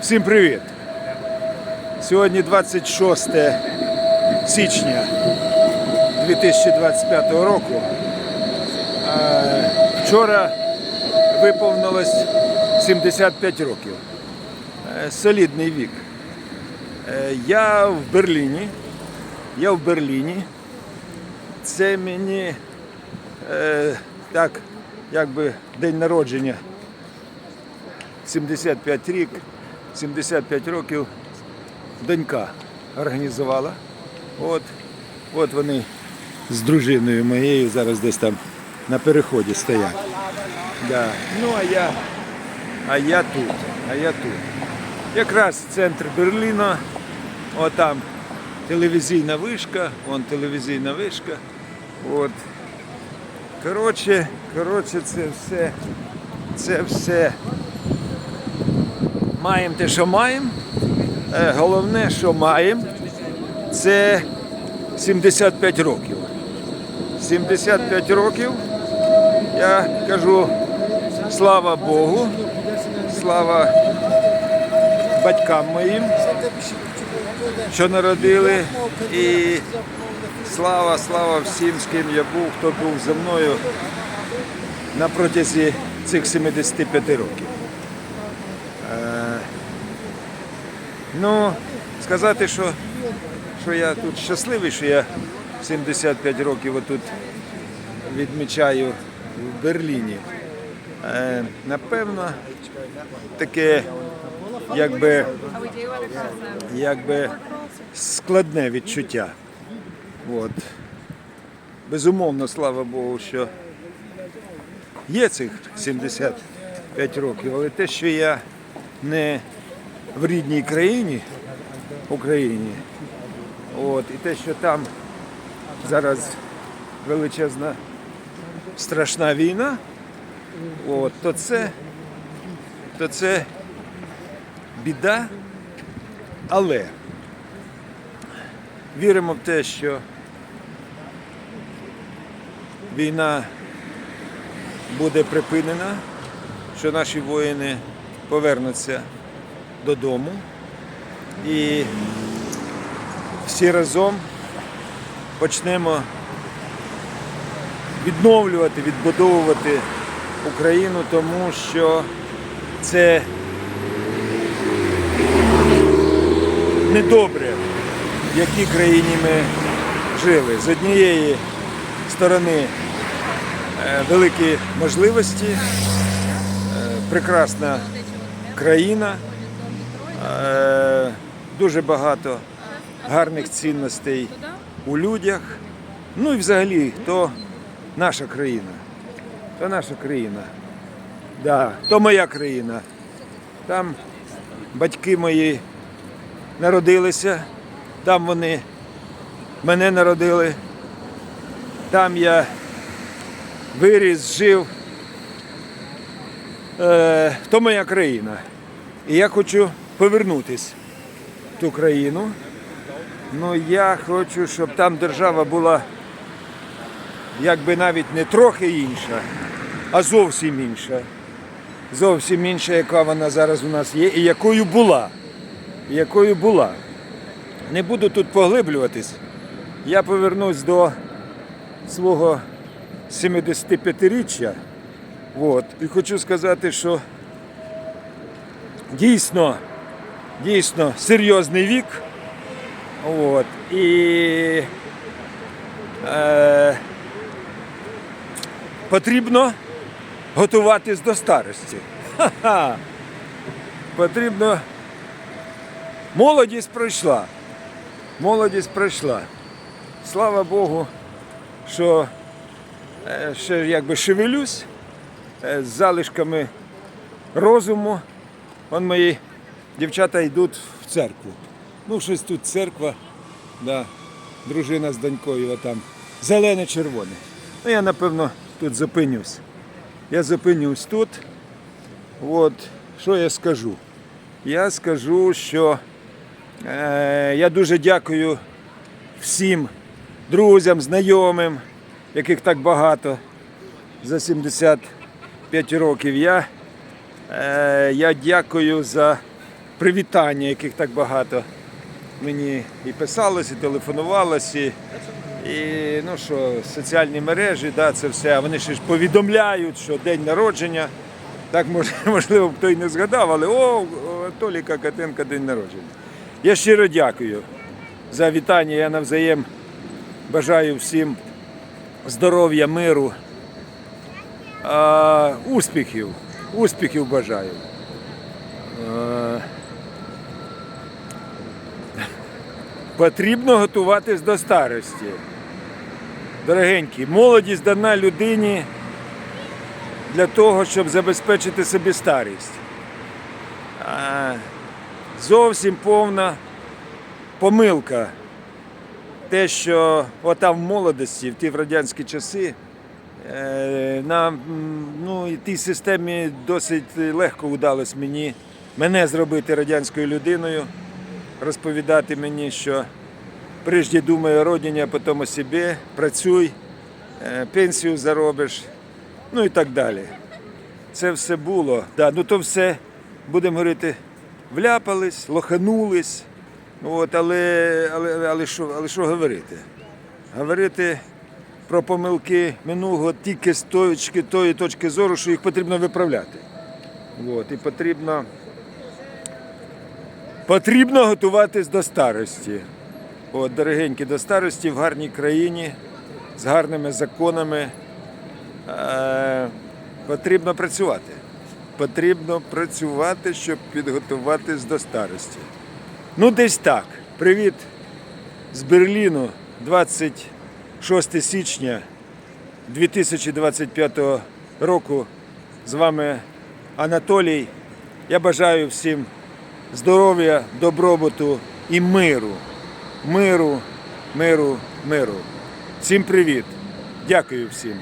Всім привіт! Сьогодні 26 січня 2025 року. Е, Вчора виповнилось 75 років. Е, Солідний вік. Е, Я в Берліні. Я в Берліні. Це мені так, якби день народження 75 рік, 75 років донька організувала. От, от вони з дружиною моєю зараз десь там на переході стоять. Да. Ну а я, а я тут, а я тут. Якраз центр Берліна, отам телевізійна вишка, вон телевізійна вишка. От. Коротше, коротше, це все, це все маємо те, що маємо. Е, Головне, що маємо, це 75 років. 75 років. Я кажу, слава Богу, слава батькам моїм, що народили. І слава, слава всім, з ким я був, хто був зі мною на протязі цих 75 років. Ну, сказати, що, що я тут щасливий, що я 75 років отут відмічаю в Берліні. Е, напевно, таке якби, якби складне відчуття. От. Безумовно, слава Богу, що є цих 75 років, але те, що я не в рідній країні, Україні, от, і те, що там зараз величезна страшна війна, от, то це, то це біда, але віримо в те, що війна буде припинена, що наші воїни повернуться додому і всі разом почнемо відновлювати, відбудовувати Україну, тому що це недобре, в якій країні ми жили. З однієї сторони е, великі можливості, е, прекрасна країна, дуже багато гарних цінностей у людях. Ну і взагалі, то наша країна. То наша країна. Да, то моя країна. Там батьки мої народилися, там вони мене народили, там я виріс, жив. Е, то моя країна. І я хочу повернутися в ту країну. Ну я хочу, щоб там держава була якби навіть не трохи інша, а зовсім інша. Зовсім інша, яка вона зараз у нас є, і якою була. Якою була. Не буду тут поглиблюватись. Я повернусь до свого 75-річчя. От. І хочу сказати, що дійсно, дійсно серйозний вік. От. І е, потрібно готуватись до старості. Ха-ха. Потрібно. Молодість пройшла. Молодість пройшла. Слава Богу, що е, ще якби шевелюсь е, з залишками розуму. Вон мої дівчата йдуть в церкву. Ну, щось тут церква, да, дружина з донькою там. Зелене-червоне. Ну, я, напевно, тут зупинюсь. Я зупинюсь тут. От, що я скажу? Я скажу, що е, я дуже дякую всім друзям, знайомим, яких так багато за 75 років. Я, е, я дякую за привітання, яких так багато мені і писалось, і телефонувалось, і, і ну що, соціальні мережі, да, це все. Вони ще ж повідомляють, що день народження. Так можливо, хто й не згадав, але о, у Анатоліка Катенка день народження. Я щиро дякую за вітання. Я навзаєм бажаю всім здоров'я, миру, успіхів. Успіхів бажаю. Потрібно готуватись до старості. Дорогенькі, молодість дана людині для того, щоб забезпечити собі старість. А, зовсім повна помилка. Те, що отам в молодості, в ті в радянські часи, е, на ну, тій системі досить легко вдалося мені мене зробити радянською людиною, розповідати мені, що прежде думай о родині, а потім о собі, працюй, е, пенсію заробиш, ну і так далі. Це все було. Да, ну то все, будемо говорити, вляпались, лоханулись. От, але, але, але, що, але що говорити? Говорити про помилки минулого тільки з точки, тої точки зору, що їх потрібно виправляти. От, і потрібно, потрібно готуватись до старості. От, дорогенькі, до старості в гарній країні, з гарними законами. Е, потрібно працювати. Потрібно працювати, щоб підготуватись до старості. Ну, десь так. Привіт з Берліну, 26 січня 2025 року. З вами Анатолій. Я бажаю всім здоров'я, добробуту і миру. Миру, миру, миру. Всім привіт. Дякую всім.